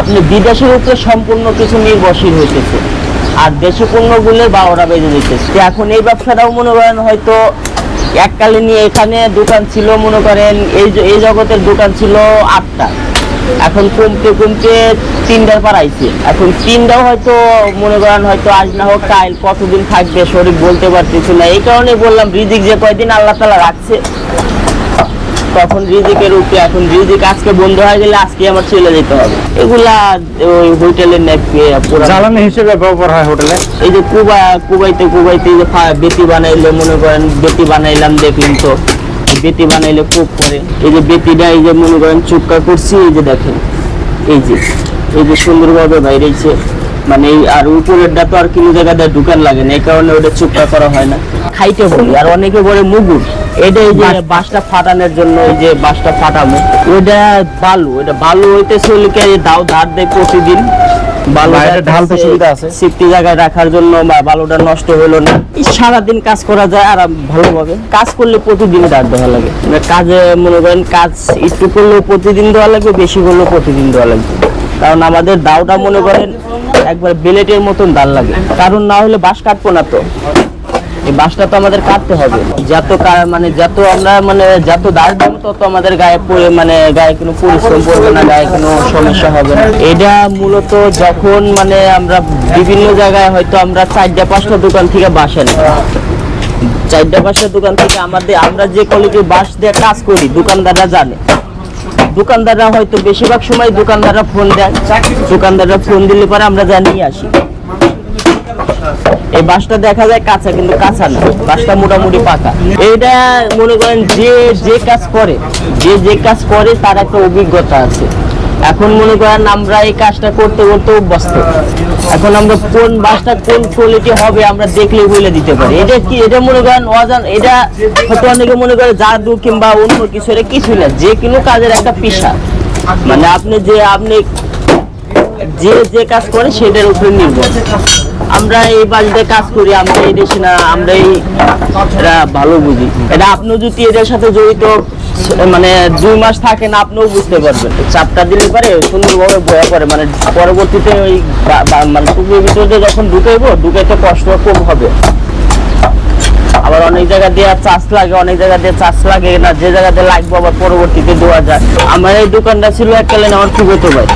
আপনি বিদেশের উপরে সম্পূর্ণ কিছু নির্ভরশীল হইতেছে। আর দেশি পণ্যগুলো বারোটা বেজে দিতেছে এখন এই ব্যবসাটাও মনে করেন হয়তো এককালীন এখানে দোকান ছিল, মনে করেন এই এই জগতের দোকান ছিল আটটা। এখন কমতে কমতে তিনটার পার আইছে। এখন তিনটাও হয়তো মনে করেন হয়তো আজ না হোক, কাল কতদিন থাকবে শরীর বলতে পারতেছি না। এই কারণে বললাম, রিজিক যে কয়দিন আল্লাহ তালা রাখছে তখন রিজিকের উপরে এখন রিজিক আজকে বন্ধ হয়ে গেলে আজকে আমার চলে যেতে হবে। এগুলা ওই হোটেলের জ্বালানি হিসেবে ব্যবহার হয় হোটেলে? এই যে কুবা কুবাইতে কুবাইতে যে বেতি বানাইলে মনে করেন বেতি বানাইলাম দেখলেন তো। বেতি বানাইলে খুব করে। এই যে বেতিটা এই যে মনে করেন চুক্কা করছি এই যে দেখেন। এই যে এই যে সুন্দরভাবে বাইরেছে। মানে আর উপরেরটা তো আর কোনো জায়গায় ঢুকান লাগে না এই কারণে ওটা চুক্কা করা হয় না। খাইতে বলি। আর অনেকে বলে মুগুর। এটা এই যে বাঁশটা ফাটানোর জন্য এই যে বাঁশটা ফাটামো ওটা বালু এটা বালু হইতে চলিকে দাও ধার দেয় প্রতিদিন। বালু বাইরে ঢাল তো সুবিধা আছে। জায়গায় রাখার জন্য বা বালুটা নষ্ট হলো না। সারাদিন কাজ করা যায় আর ভালোভাবে। কাজ করলে প্রতিদিন দাঁড় দেওয়া লাগে। মানে কাজে মনে করেন কাজ একটু করলেও প্রতিদিন দেওয়া লাগবে বেশি করলেও প্রতিদিন দেওয়া লাগবে। কারণ আমাদের দাওটা মনে করেন একবার বেলেটের মতন দাল লাগে। কারণ না হলে বাঁশ কাটবো না তো। এই বাঁশটা তো আমাদের কাটতে হবে। যত মানে যত আমরা মানে যত দাঁড় দেবো, তত আমাদের গায়ে পড়ে মানে গায়ে কোনো পরিশ্রম পড়বে না, গায়ে কোনো সমস্যা হবে না। এটা মূলত যখন মানে আমরা বিভিন্ন জায়গায় হয়তো আমরা চারটা, পাঁচটা দোকান থেকে বাসা নিই চারটা, পাঁচটা দোকান থেকে আমাদের, আমরা যে কোয়ালিটির বাঁশ দিয়ে কাজ করি, দোকানদাররা জানে। দোকানদাররা হয়তো বেশিরভাগ সময় দোকানদাররা ফোন দেয়। দোকানদাররা ফোন দিলে পরে আমরা জানিয়ে আসি। এই বাসটা দেখা যায় কাঁচা, কিন্তু কাঁচা না। বাসটা মোটামুটি পাকা। এটা মনে করেন যে যে কাজ করে, যে যে কাজ করে, তার একটা অভিজ্ঞতা আছে। এখন মনে করেন আমরা এই কাজটা করতে করতে অভ্যস্ত। এখন আমরা কোন বাসটা কোন কোয়ালিটি হবে আমরা দেখলেই বলে দিতে পারি। এটা কি এটা মনে করেন অজান এটা হয়তো অনেকে মনে করে জাদু কিংবা অন্য কিছু, এটা কিছু না, যে কোনো কাজের একটা পেশা। মানে আপনি যে আপনি যে যে কাজ করে সেটার উপরে নির্ভর। আমরা এই বাড়িতে কাজ করি, আমরা এই দেশে না, আমরা এই ভালো বুঝি। এটা আপনিও যদি এদের সাথে জড়িত মানে দুই মাস থাকেন আপনিও বুঝতে পারবেন। চাপটা দিলে পারে সুন্দরভাবে বয়া পড়ে। মানে পরবর্তীতে ওই মানে টুকুর ভিতরে যখন ঢুকাইবো, ঢুকাইতে কষ্ট কম হবে। আবার অনেক জায়গা দিয়ে চাষ লাগে, অনেক জায়গা দিয়ে চাষ লাগে না, যে জায়গাতে লাগবে আবার পরবর্তীতে দেওয়া যায়। আমার এই দোকানটা ছিল এককালীন আমার খুবই ভাই।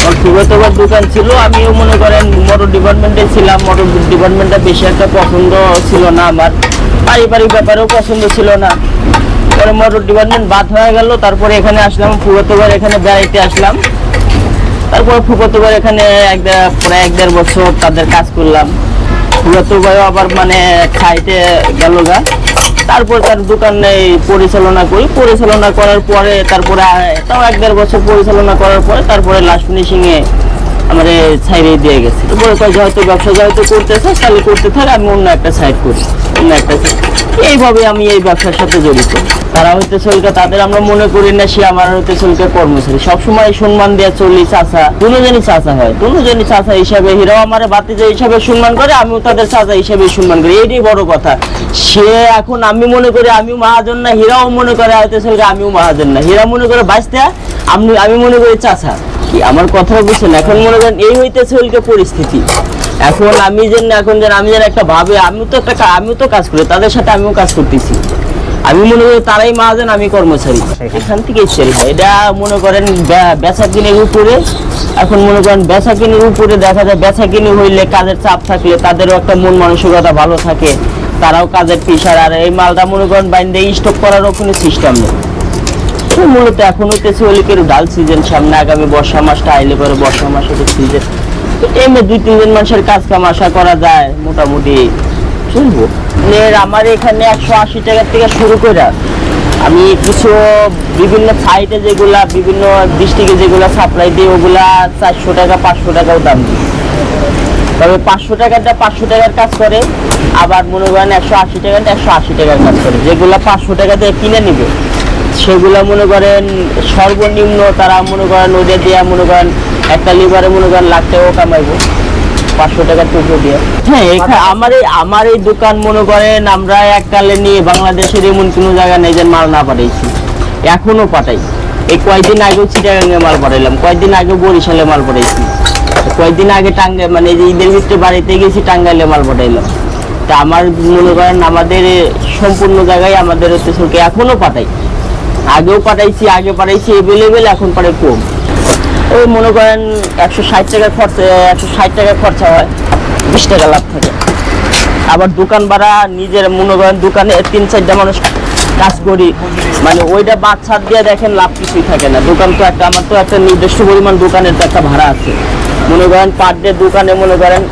আমার সুগতবার দোকান ছিল, আমিও মনে করেন মোটর ডিপার্টমেন্টে ছিলাম। মোটর ডিপার্টমেন্টটা বেশি একটা পছন্দ ছিল না আমার। পারিবারিক ব্যাপারেও পছন্দ ছিল না। পরে মোটর ডিপার্টমেন্ট বাদ হয়ে গেল, তারপরে এখানে আসলাম ফুগতবার এখানে বেড়াইতে আসলাম। তারপরে ফুগতবার এখানে এক প্রায় এক দেড় বছর তাদের কাজ করলাম। ফুগতবার আবার মানে খাইতে গেল গা। তারপর তার দোকান পরিচালনা করি। পরিচালনা করার পরে তারপরে তাও এক দেড় বছর পরিচালনা করার পরে তারপরে লাস্ট ফিনিশিং এ আমাদের ছাইড়ে দিয়ে গেছে। তারপরে কয় যেহেতু ব্যবসা যেহেতু করতেছে, তাহলে করতে থাকে, আমি অন্য একটা সাইড করি। অন্য একটা। এইভাবে আমি এই ব্যবসার সাথে জড়িত। তারা হইতে চলকে, তাদের আমরা মনে করি না, সে আমার হইতে চলকে কর্মচারী। সবসময় সম্মান দিয়ে চলি চাচা। দুজনই চাচা হয়। দুজনই চাচা হিসাবে, হিরাও আমার বাতিজা হিসাবে সম্মান করে, আমিও তাদের চাচা হিসাবে সম্মান করি। এইটাই বড় কথা। সে এখন আমি মনে করি, আমিও মহাজন না, হিরাও মনে করে হয়তো চলকে, আমিও মহাজন না। হীরা মনে করে, বাঁচতে আমি আমি মনে করি, চাচা। কি? আমার কথা বুঝছেন? এখন মনে করেন এই হইতেছে ওইকে পরিস্থিতি। এখন আমি যেন এখন যেন আমি যেন একটা ভাবে আমিও তো একটা আমিও তো কাজ করি, তাদের সাথে আমিও কাজ করতেছি। আমি মনে করি তারাই মহাজন আমি কর্মচারী। এখান থেকে হয়। এটা মনে করেন বেচা কিনের উপরে এখন মনে করেন বেচা কিনের উপরে দেখা যায় বেচা কিনি হইলে কাজের চাপ থাকলে তাদেরও একটা মন মানসিকতা ভালো থাকে। তারাও কাজের পিসার আর এই মালটা মনে করেন বাইন্দে স্টক করারও কোনো সিস্টেম নেই। মূলত এখন হইতেছে ওলিকের ডাল সিজন সামনে আগামী বর্ষা মাসটা আইলে পরে বর্ষা মাসে তো সিজন এমনি দুই তিনজন মানুষের কাজ কাম আশা করা যায় মোটামুটি। মানে আমার এখানে একশো আশি টাকা থেকে শুরু করে আমি কিছু বিভিন্ন সাইটে যেগুলা বিভিন্ন ডিস্ট্রিক্টে যেগুলা সাপ্লাই দিই ওগুলা চারশো টাকা পাঁচশো টাকাও দাম দিই। তবে পাঁচশো টাকাটা পাঁচশো টাকার কাজ করে আবার মনে করেন একশো আশি টাকাটা একশো আশি টাকার কাজ করে। যেগুলো পাঁচশো টাকা দিয়ে কিনে নিবে সেগুলো মনে করেন সর্বনিম্ন তারা মনে করেন ওদের দিয়ে মনে করেন একটা লিভারে মনে করেন লাখ টাকাও কামাইবো পাঁচশো টাকা টুকরো দিয়ে। হ্যাঁ এখানে আমার এই আমার এই দোকান মনে করেন আমরা এককালে নিয়ে বাংলাদেশের এমন কোনো জায়গা নেই যে মাল না পাঠাইছি। এখনও পাঠাই। এই কয়েকদিন আগেও চিটাগাঙ্গে মাল পাঠাইলাম কয়েকদিন আগে বরিশালে মাল পড়াইছি কয়েকদিন আগে টাঙ্গাই মানে এই যে ঈদের ভিতরে বাড়িতে গেছি টাঙ্গাইলে মাল পড়াইলাম তা আমার মনে করেন আমাদের সম্পূর্ণ জায়গায় আমাদের হচ্ছে সরকে এখনও পাঠাই। আগেও পাঠাইছি আগে পাঠাইছি এভেলেবেল এখন পাঠাই কম। ওই মনে করেন একশো ষাট টাকা খরচা, একশো ষাট টাকা খরচা হয়, বিশ টাকা লাভ থাকে। আবার দোকান ভাড়া, নিজের মনে করেন দোকানে তিন চারটা মানুষ কাজ করি মানে ওইটা ছাড় দিয়ে দেখেন লাভ কিছুই থাকে না। দোকান তো একটা, আমার তো একটা নির্দিষ্ট পরিমাণ দোকানের তো একটা ভাড়া আছে। মনে করেন পার ডে দোকানে মনে করেন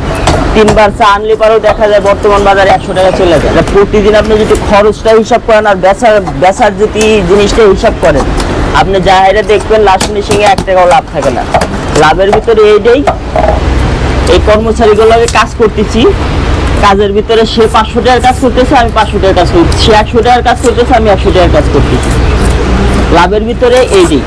তিনবার চা আনলে পরেও দেখা যায় বর্তমান বাজারে একশো টাকা চলে যায়। প্রতিদিন আপনি যদি খরচটা হিসাব করেন আর বেচার বেচার যদি জিনিসটা হিসাব করেন, আপনি যাহাইরে দেখবেন লাস্ট ফিনিশিংয়ে এক টাকাও লাভ থাকে না। লাভের ভিতরে এইটাই, এই কর্মচারীগুলোকে কাজ করতেছি, কাজের ভিতরে সে পাঁচশো টাকার কাজ করতেছে, আমি পাঁচশো টাকার কাজ করতেছি। সে একশো টাকার কাজ করতেছে, আমি একশো টাকার কাজ করতেছি। লাভের ভিতরে এইটাই।